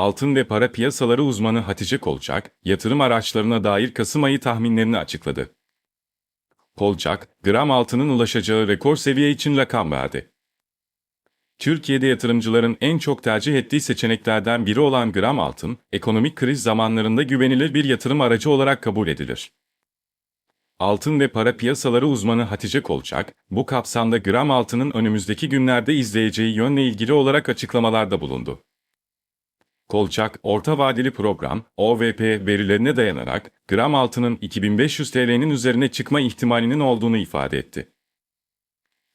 altın ve para piyasaları uzmanı Hatice Kolçak, yatırım araçlarına dair Kasım ayı tahminlerini açıkladı. Kolçak, gram altının ulaşacağı rekor seviye için rakam verdi. Türkiye'de yatırımcıların en çok tercih ettiği seçeneklerden biri olan gram altın, ekonomik kriz zamanlarında güvenilir bir yatırım aracı olarak kabul edilir. Altın ve para piyasaları uzmanı Hatice Kolçak, bu kapsamda gram altının önümüzdeki günlerde izleyeceği yönle ilgili olarak açıklamalarda bulundu. Kolçak, orta vadeli program, OVP verilerine dayanarak gram altının 2500 TL'nin üzerine çıkma ihtimalinin olduğunu ifade etti.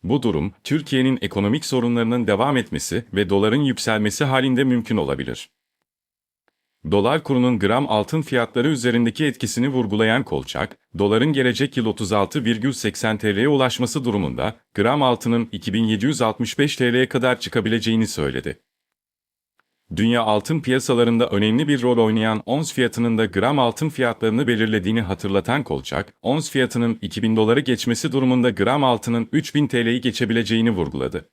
Bu durum, Türkiye'nin ekonomik sorunlarının devam etmesi ve doların yükselmesi halinde mümkün olabilir. Dolar kurunun gram altın fiyatları üzerindeki etkisini vurgulayan Kolçak, doların gelecek yıl 36,80 TL'ye ulaşması durumunda gram altının 2765 TL'ye kadar çıkabileceğini söyledi. Dünya altın piyasalarında önemli bir rol oynayan ons fiyatının da gram altın fiyatlarını belirlediğini hatırlatan Kolçak, ons fiyatının 2000 doları geçmesi durumunda gram altının 3000 TL'yi geçebileceğini vurguladı.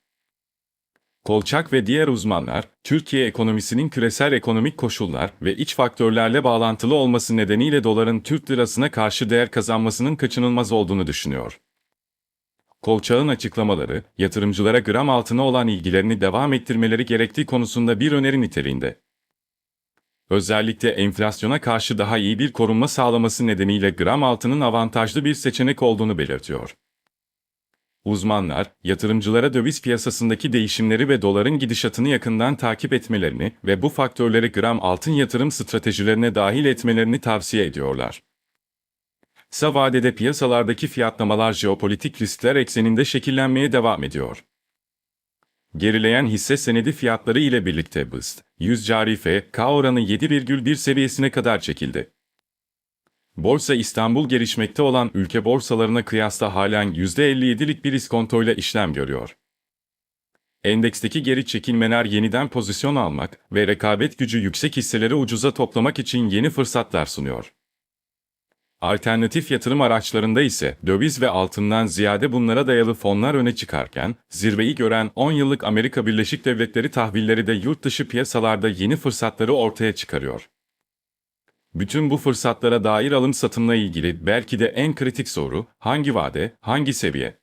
Kolçak ve diğer uzmanlar, Türkiye ekonomisinin küresel ekonomik koşullar ve iç faktörlerle bağlantılı olması nedeniyle doların Türk lirasına karşı değer kazanmasının kaçınılmaz olduğunu düşünüyor. Kolçak'ın açıklamaları, yatırımcılara gram altına olan ilgilerini devam ettirmeleri gerektiği konusunda bir öneri niteliğinde. Özellikle enflasyona karşı daha iyi bir korunma sağlaması nedeniyle gram altının avantajlı bir seçenek olduğunu belirtiyor. Uzmanlar, yatırımcılara döviz piyasasındaki değişimleri ve doların gidişatını yakından takip etmelerini ve bu faktörleri gram altın yatırım stratejilerine dahil etmelerini tavsiye ediyorlar. Kısa vadede piyasalardaki fiyatlamalar jeopolitik riskler ekseninde şekillenmeye devam ediyor. Gerileyen hisse senedi fiyatları ile birlikte BIST, 100 cari F, oranı 7,1 seviyesine kadar çekildi. Borsa İstanbul gelişmekte olan ülke borsalarına kıyasla halen %57'lik bir iskontoyla işlem görüyor. Endeksteki geri çekilmeler yeniden pozisyon almak ve rekabet gücü yüksek hisseleri ucuza toplamak için yeni fırsatlar sunuyor. Alternatif yatırım araçlarında ise döviz ve altından ziyade bunlara dayalı fonlar öne çıkarken, zirveyi gören 10 yıllık Amerika Birleşik Devletleri tahvilleri de yurt dışı piyasalarda yeni fırsatları ortaya çıkarıyor. Bütün bu fırsatlara dair alım satımla ilgili belki de en kritik soru, hangi vade, hangi seviye?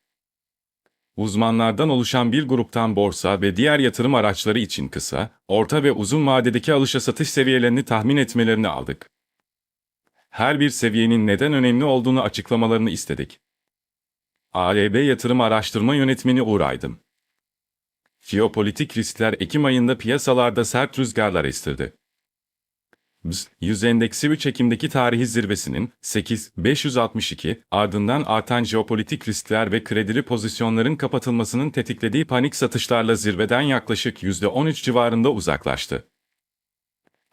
Uzmanlardan oluşan bir gruptan borsa ve diğer yatırım araçları için kısa, orta ve uzun vadedeki alışa satış seviyelerini tahmin etmelerini aldık her bir seviyenin neden önemli olduğunu açıklamalarını istedik. ALB Yatırım Araştırma Yönetmeni Uğur Aydın Jeopolitik riskler Ekim ayında piyasalarda sert rüzgarlar estirdi. BIST 100 endeksi 3 Ekim'deki tarihi zirvesinin 8.562 ardından artan jeopolitik riskler ve kredili pozisyonların kapatılmasının tetiklediği panik satışlarla zirveden yaklaşık %13 civarında uzaklaştı.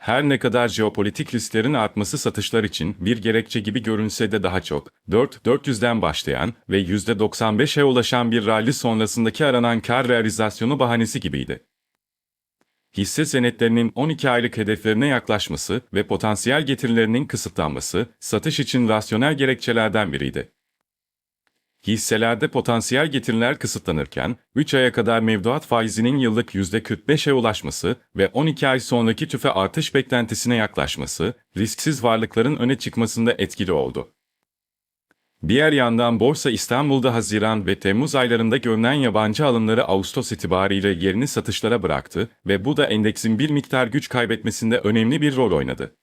Her ne kadar jeopolitik risklerin artması satışlar için bir gerekçe gibi görünse de daha çok, 4-400'den başlayan ve %95'e ulaşan bir rally sonrasındaki aranan kar realizasyonu bahanesi gibiydi. Hisse senetlerinin 12 aylık hedeflerine yaklaşması ve potansiyel getirilerinin kısıtlanması, satış için rasyonel gerekçelerden biriydi. Hisselerde potansiyel getiriler kısıtlanırken, 3 aya kadar mevduat faizinin yıllık %45'e ulaşması ve 12 ay sonraki tüfe artış beklentisine yaklaşması, risksiz varlıkların öne çıkmasında etkili oldu. Diğer yandan Borsa İstanbul'da Haziran ve Temmuz aylarında görünen yabancı alımları Ağustos itibariyle yerini satışlara bıraktı ve bu da endeksin bir miktar güç kaybetmesinde önemli bir rol oynadı.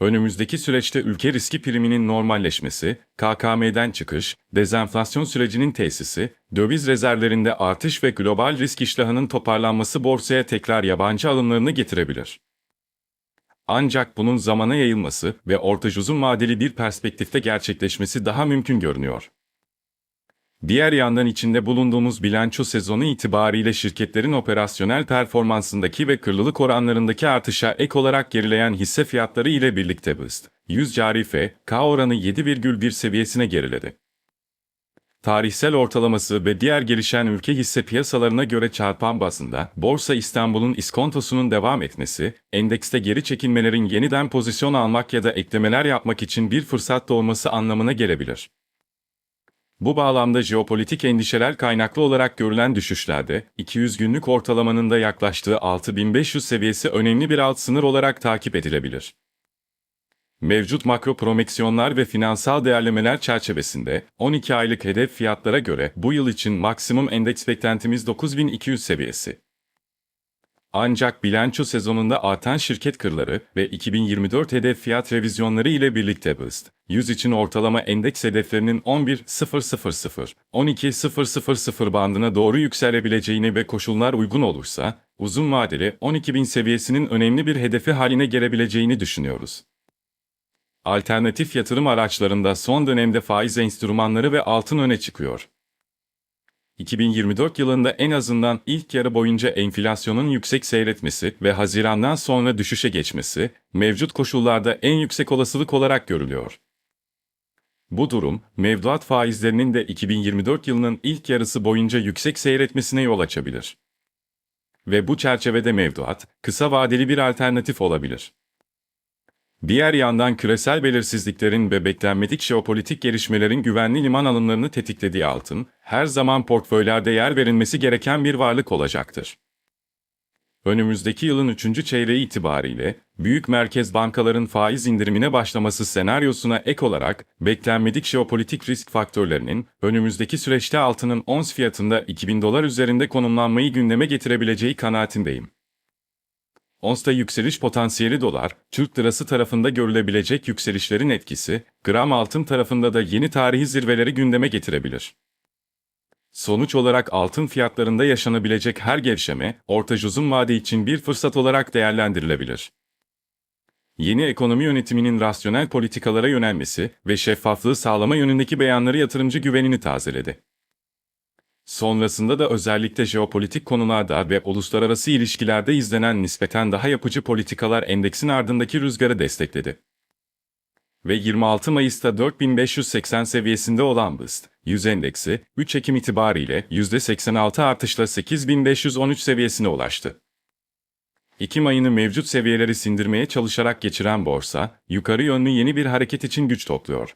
Önümüzdeki süreçte ülke riski priminin normalleşmesi, KKM'den çıkış, dezenflasyon sürecinin tesisi, döviz rezervlerinde artış ve global risk iştahının toparlanması borsaya tekrar yabancı alımlarını getirebilir. Ancak bunun zamana yayılması ve orta uzun vadeli bir perspektifte gerçekleşmesi daha mümkün görünüyor. Diğer yandan içinde bulunduğumuz bilanço sezonu itibariyle şirketlerin operasyonel performansındaki ve kırlılık oranlarındaki artışa ek olarak gerileyen hisse fiyatları ile birlikte BIST, 100 cari K oranı 7,1 seviyesine geriledi. Tarihsel ortalaması ve diğer gelişen ülke hisse piyasalarına göre çarpan bazında, Borsa İstanbul'un iskontosunun devam etmesi, endekste geri çekilmelerin yeniden pozisyon almak ya da eklemeler yapmak için bir fırsat doğması anlamına gelebilir. Bu bağlamda jeopolitik endişeler kaynaklı olarak görülen düşüşlerde 200 günlük ortalamanın da yaklaştığı 6500 seviyesi önemli bir alt sınır olarak takip edilebilir. Mevcut makro promeksiyonlar ve finansal değerlemeler çerçevesinde 12 aylık hedef fiyatlara göre bu yıl için maksimum endeks beklentimiz 9200 seviyesi. Ancak bilanço sezonunda artan şirket kırları ve 2024 hedef fiyat revizyonları ile birlikte BIST, 100 için ortalama endeks hedeflerinin 11.000, 12.000 bandına doğru yükselebileceğini ve koşullar uygun olursa, uzun vadeli 12.000 seviyesinin önemli bir hedefi haline gelebileceğini düşünüyoruz. Alternatif yatırım araçlarında son dönemde faiz enstrümanları ve altın öne çıkıyor. 2024 yılında en azından ilk yarı boyunca enflasyonun yüksek seyretmesi ve Haziran'dan sonra düşüşe geçmesi, mevcut koşullarda en yüksek olasılık olarak görülüyor. Bu durum, mevduat faizlerinin de 2024 yılının ilk yarısı boyunca yüksek seyretmesine yol açabilir. Ve bu çerçevede mevduat, kısa vadeli bir alternatif olabilir. Diğer yandan küresel belirsizliklerin ve beklenmedik jeopolitik gelişmelerin güvenli liman alımlarını tetiklediği altın, her zaman portföylerde yer verilmesi gereken bir varlık olacaktır. Önümüzdeki yılın 3. çeyreği itibariyle, büyük merkez bankaların faiz indirimine başlaması senaryosuna ek olarak, beklenmedik jeopolitik risk faktörlerinin, önümüzdeki süreçte altının ons fiyatında 2000 dolar üzerinde konumlanmayı gündeme getirebileceği kanaatindeyim. Ons'ta yükseliş potansiyeli dolar, Türk lirası tarafında görülebilecek yükselişlerin etkisi, gram altın tarafında da yeni tarihi zirveleri gündeme getirebilir. Sonuç olarak altın fiyatlarında yaşanabilecek her gevşeme, orta uzun vade için bir fırsat olarak değerlendirilebilir. Yeni ekonomi yönetiminin rasyonel politikalara yönelmesi ve şeffaflığı sağlama yönündeki beyanları yatırımcı güvenini tazeledi. Sonrasında da özellikle jeopolitik konularda ve uluslararası ilişkilerde izlenen nispeten daha yapıcı politikalar endeksin ardındaki rüzgarı destekledi. Ve 26 Mayıs'ta 4580 seviyesinde olan BIST, 100 endeksi, 3 Ekim itibariyle %86 artışla 8513 seviyesine ulaştı. Ekim ayını mevcut seviyeleri sindirmeye çalışarak geçiren borsa, yukarı yönlü yeni bir hareket için güç topluyor.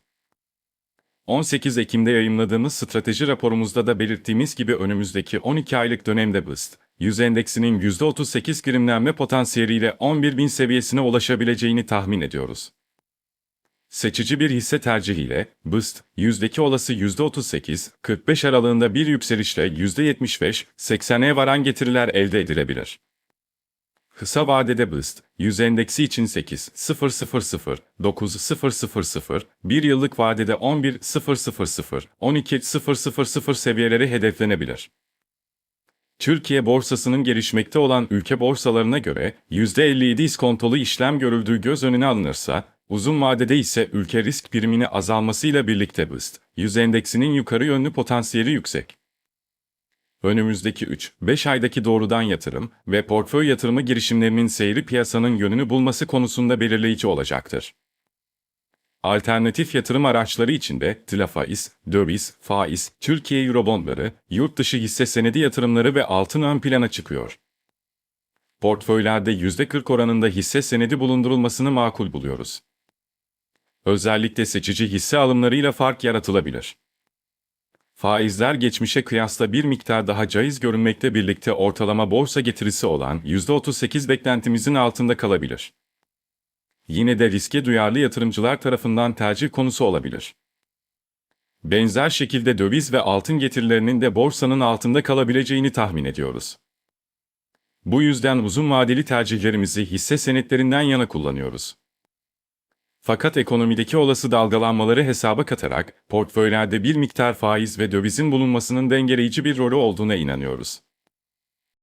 18 Ekim'de yayımladığımız strateji raporumuzda da belirttiğimiz gibi önümüzdeki 12 aylık dönemde BIST, 100 endeksinin %38 grimlenme potansiyeliyle 11.000 seviyesine ulaşabileceğini tahmin ediyoruz. Seçici bir hisse tercihiyle BIST, yüzdeki olası %38-45 aralığında bir yükselişle %75-80'e varan getiriler elde edilebilir. Kısa vadede BIST, 100 endeksi için 8, 000, 9, 000, 1 yıllık vadede 11, 000, 12, 000 seviyeleri hedeflenebilir. Türkiye borsasının gelişmekte olan ülke borsalarına göre %57 iskontolu işlem görüldüğü göz önüne alınırsa, uzun vadede ise ülke risk primini azalmasıyla birlikte BIST, 100 endeksinin yukarı yönlü potansiyeli yüksek. Önümüzdeki 3-5 aydaki doğrudan yatırım ve portföy yatırımı girişimlerinin seyri piyasanın yönünü bulması konusunda belirleyici olacaktır. Alternatif yatırım araçları içinde TILA faiz, döviz, faiz, Türkiye Eurobondları, yurt dışı hisse senedi yatırımları ve altın ön plana çıkıyor. Portföylerde %40 oranında hisse senedi bulundurulmasını makul buluyoruz. Özellikle seçici hisse alımlarıyla fark yaratılabilir. Faizler geçmişe kıyasla bir miktar daha caiz görünmekte birlikte ortalama borsa getirisi olan %38 beklentimizin altında kalabilir. Yine de riske duyarlı yatırımcılar tarafından tercih konusu olabilir. Benzer şekilde döviz ve altın getirilerinin de borsanın altında kalabileceğini tahmin ediyoruz. Bu yüzden uzun vadeli tercihlerimizi hisse senetlerinden yana kullanıyoruz. Fakat ekonomideki olası dalgalanmaları hesaba katarak portföylerde bir miktar faiz ve dövizin bulunmasının dengeleyici bir rolü olduğuna inanıyoruz.